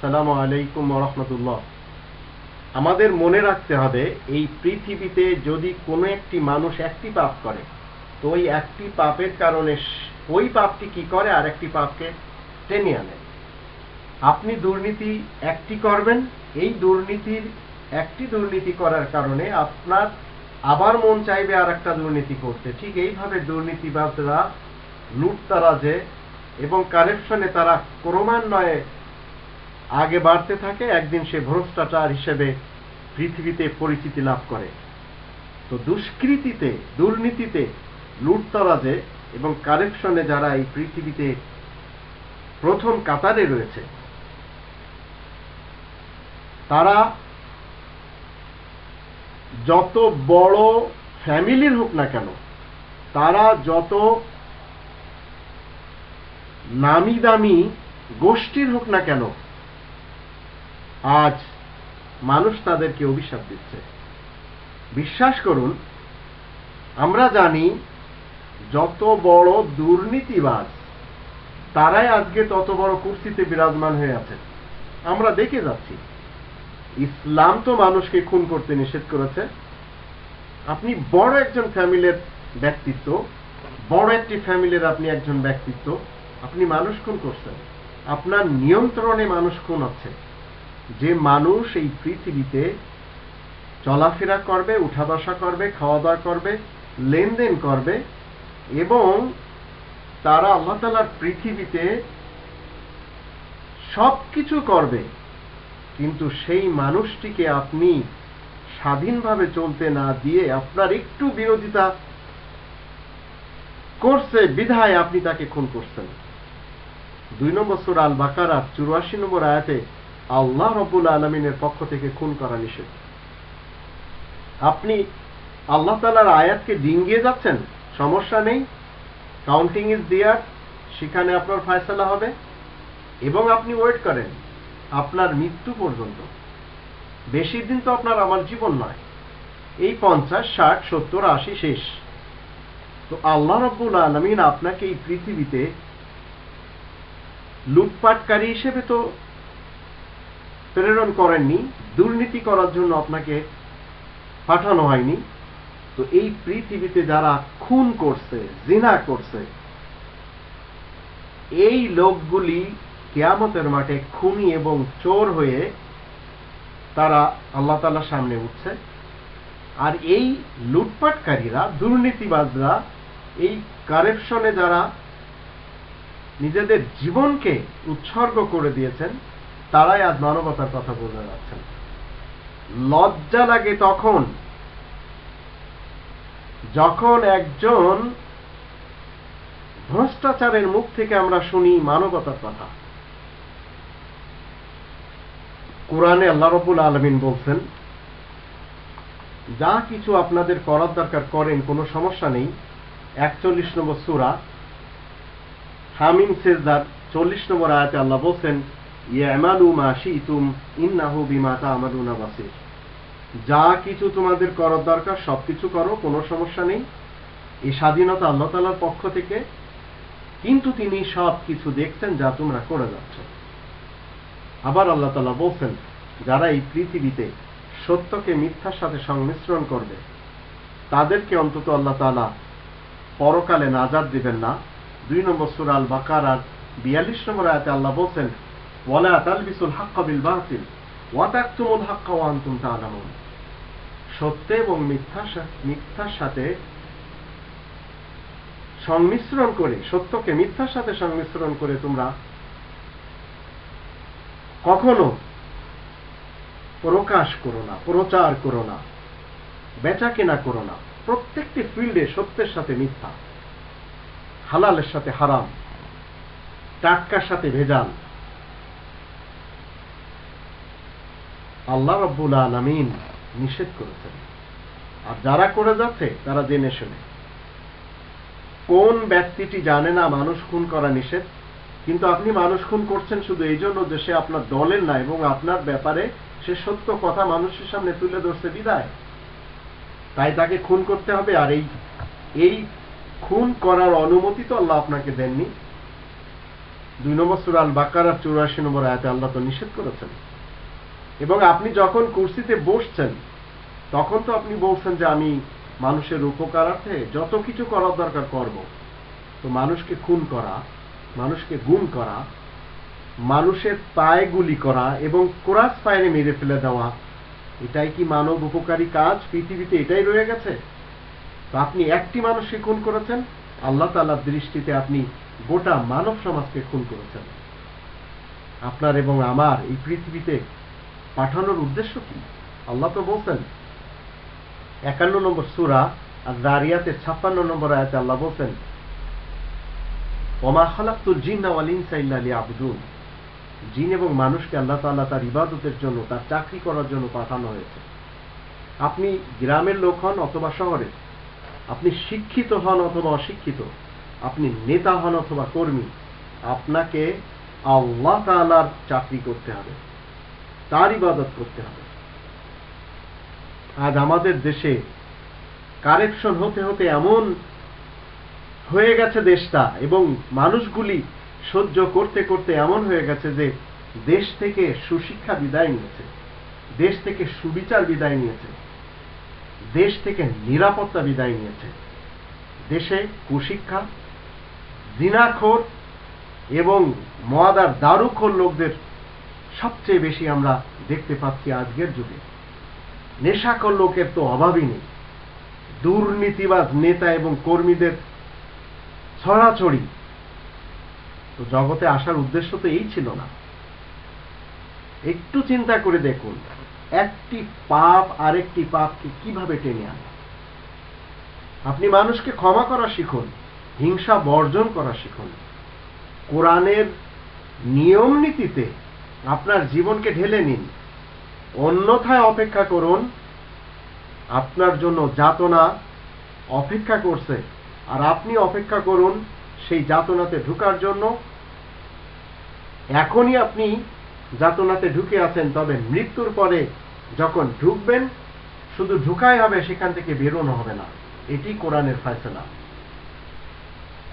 সালাম আলাইকুম রহমতুল্লাহ। আমাদের মনে রাখতে হবে, এই পৃথিবীতে যদি কোনো একটি মানুষ একটি পাপ করে, তো ওই একটি পাপের কারণে ওই পাপটি কি করে আর একটি পাপকে টেনে আনে? আপনি দুর্নীতি একটি করবেন, এই দুর্নীতির একটি দুর্নীতি করার কারণে আপনার আবার মন চাইবে আর একটা দুর্নীতি করতে। ঠিক এইভাবে দুর্নীতিবাদরা দুর্নীতিবাজরা, লুটতারাজে এবং কারেকশনে তারা ক্রমান্বয়ে আগে বাড়তে থাকে, একদিন সে ভ্রষ্টাচার হিসেবে পৃথিবীতে পরিচিতি লাভ করে। তো দুষ্কৃতিতে, দুর্নীতিতে, লুটতরাজে এবং কারেকশনে যারা এই পৃথিবীতে প্রথম কাতারে রয়েছে, তারা যত বড় ফ্যামিলির হোক না কেন, তারা যত নামি দামি গোষ্ঠীর হোক না কেন, আজ মানুষ তাদেরকে অভিশাপ দিচ্ছে। বিশ্বাস করুন, আমরা জানি যত বড় দুর্নীতিবাজ, তারাই আজকে তত বড় কুর্সিতে বিরাজমান হয়ে আছে আমরা দেখে যাচ্ছি, ইসলাম তো মানুষকে খুন করতে নিষেধ করেছে। আপনি বড় একজন ফ্যামিলির ব্যক্তিত্ব, বড় একটি ফ্যামিলির আপনি একজন ব্যক্তিত্ব। আপনি মানুষ খুন করছেন। আপনার নিয়ন্ত্রণে মানুষ খুন হচ্ছে। যে মানুষ এই পৃথিবীতে চলাফেরা করবে উঠা বসা করবে খাওয়া দাওয়া করবে, লেনদেন করবে এবং তারা আল্লাহ তালার পৃথিবীতে সব কিছু করবে, কিন্তু সেই মানুষটিকে আপনি স্বাধীনভাবে চলতে না দিয়ে আপনার একটু বিরোধিতা করছে, বিধায় আপনি তাকে খুন করছেন। দুই নম্বর সুর আল বাকারার চুরাশি নম্বর আয়াতে আল্লাহ রবুল আলমিনের পক্ষ থেকে খুন করা নিষেধ। আপনি আল্লাহ তালার আয়াতকে ডিঙ্গিয়ে যাচ্ছেন? সমস্যা নেই। কাউন্টিং ইজ দিয়ার সেখানে আপনার ফায়সালা হবে। এবং আপনি ওয়েট করেন আপনার মৃত্যু পর্যন্ত। বেশি দিন তো আপনার আমার জীবন নয়। এই পঞ্চাশ, ষাট, সত্তর, আশি শেষ। তো আল্লাহ রব্বুল আলমিন আপনাকে এই পৃথিবীতে লুটপাটকারী হিসেবে তো প্রেরণ করেননি, দুর্নীতি করার জন্য আপনাকে পাঠানো হয়নি। তো এই পৃথিবীতে যারা খুন করছে, জিনা করছে, এই লোকগুলি কেয়ামতের মাঠে খুনি এবং চোর হয়ে তারা আল্লাহ তালার সামনে উঠছে। আর এই লুটপাটকারীরা, দুর্নীতিবাজরা, এই কারেপশনে যারা নিজেদের জীবনকে উৎসর্গ করে দিয়েছেন, তারাই আজ মানবতার কথা বলে যাচ্ছেন। লজ্জা লাগে তখন, যখন একজন ভ্রষ্টাচারের মুখ থেকে আমরা শুনি মানবতার কথা। কোরআনে আল্লাহ রবুল আলমিন বলছেন, যা কিছু আপনাদের করার দরকার করেন, কোনো সমস্যা নেই। একচল্লিশ নম্বর সুরা হামিম সেজদার চল্লিশ নম্বর আয়াতে আল্লাহ বলছেন, ইয়ামালু যা কিছু তোমাদের করার দরকার, সবকিছু করো, কোনো সমস্যা নেই। এই স্বাধীনতা আল্লাহ তালার পক্ষ থেকে। কিন্তু তিনি সব কিছু দেখছেন যা তোমরা করে যাচ্ছ। আবার আল্লাহ তালা বলছেন, যারা এই পৃথিবীতে সত্যকে মিথ্যার সাথে সংমিশ্রণ করবে, তাদেরকে অন্তত আল্লাহ তালা পরকালে নাজাদ দিবেন না। দুই নম্বর সুর আল বাকার আর বিয়াল্লিশ নম্বর আয়াতে আল্লাহ বলছেন, ওয়ালা হাক্কা বিল বাতিল হাক্কা ওয়া আনতুম তা'লামুন। সত্য এবং মিথ্যা মিথ্যার সাথে সংমিশ্রণ করে, সত্যকে মিথ্যার সাথে সংমিশ্রণ করে তোমরা কখনো প্রকাশ করো না, প্রচার করো না, বেচা কেনা করো না। প্রত্যেকটি ফিল্ডে সত্যের সাথে মিথ্যা। হালালের সাথে হারাম। টাটকার সাথে ভেজাল। আল্লাহ রব্বুল আলমিন নিষেধ করেছেন। আর যারা করে যাচ্ছে, তারা জেনে শুনে। কোন ব্যক্তিটি জানে না মানুষ খুন করা নিষেধ? কিন্তু আপনি মানুষ খুন করছেন শুধু এই জন্য যে সে আপনার দলের না, এবং আপনার ব্যাপারে সে সত্য কথা মানুষের সামনে তুলে ধরছে বিদায়। তাই তাকে খুন করতে হবে, আর এই এই খুন করার অনুমতি তো আল্লাহ আপনাকে দেননি। দুই নম্বর সুরাল বাকারার চুরাশি নম্বর আয়াতে আল্লাহ তো নিষেধ করেছেন। এবং আপনি যখন কুর্সিতে বসছেন, তখন তো আপনি বলছেন যে আমি মানুষের উপকারার্থে যত কিছু করার দরকার করব। তো মানুষকে খুন করা, মানুষকে গুম করা, মানুষের পায়ে গুলি করা এবং কোরাস পায়ে মেরে ফেলে দেওয়া, এটাই কি মানব উপকারী কাজ? পৃথিবীতে এটাই রয়ে গেছে? তো আপনি একটি মানুষকে খুন করেছেন, আল্লাহ তাল্লার দৃষ্টিতে আপনি গোটা মানব সমাজকে খুন করেছেন। আপনার এবং আমার এই পৃথিবীতে পাঠানোর উদ্দেশ্য কি? আল্লাহ তো বলছেন, একান্ন নম্বর সুরা আর দারিয়াতের ছাপ্পান্ন নম্বর আয়াতে আল্লাহ বলছেন, ওমা খালাক্তুল জিন্না ওয়াল ইনসা ইল্লা জিন এবং মানুষকে আল্লাহ তাআলা তার ইবাদতের জন্য, তার চাকরি করার জন্য পাঠানো হয়েছে। আপনি গ্রামের লোক হন অথবা শহরে আপনি শিক্ষিত হন অথবা অশিক্ষিত, আপনি নেতা হন অথবা কর্মী, আপনাকে আল্লাহ তাআলার চাকরি করতে হবে, তার ইবাদত করতে হবে। আজ আমাদের দেশে কারেকশন হতে হতে এমন হয়ে গেছে দেশটা এবং মানুষগুলি সহ্য করতে করতে এমন হয়ে গেছে যে দেশ থেকে সুশিক্ষা বিদায় নিয়েছে, দেশ থেকে সুবিচার বিদায় নিয়েছে। দেশ থেকে নিরাপত্তা বিদায় নিয়েছে। দেশে কুশিক্ষা, জিনাখোর এবং ময়াদার দারুখোর লোকদের সবচেয়ে বেশি আমরা দেখতে পাচ্ছি আজকের যুগে। নেশাকর লোকের তো অভাবই নেই। দুর্নীতিবাজ নেতা এবং কর্মীদের ছড়াছড়ি। তো জগতে আসার উদ্দেশ্য তো এই ছিল না। একটু চিন্তা করে দেখুন একটি পাপ আরেকটি পাপকে কীভাবে টেনে আনে আপনি মানুষকে ক্ষমা করা শিখুন, হিংসা বর্জন করা শিখুন। কোরআনের নিয়ম নীতিতে আপনার জীবনকে ঢেলে নিন। অন্যথায় অপেক্ষা করুন, আপনার জন্য যাতনা অপেক্ষা করছে, আর আপনি অপেক্ষা করুন সেই যাতনাতে ঢুকার জন্য। এখনই আপনি যাতনাতে ঢুকে আছেন, তবে মৃত্যুর পরে যখন ঢুকবেন, শুধু ঢুকাই হবে, সেখান থেকে বেরোনো হবে না। এটি কোরআনের ফয়সলা।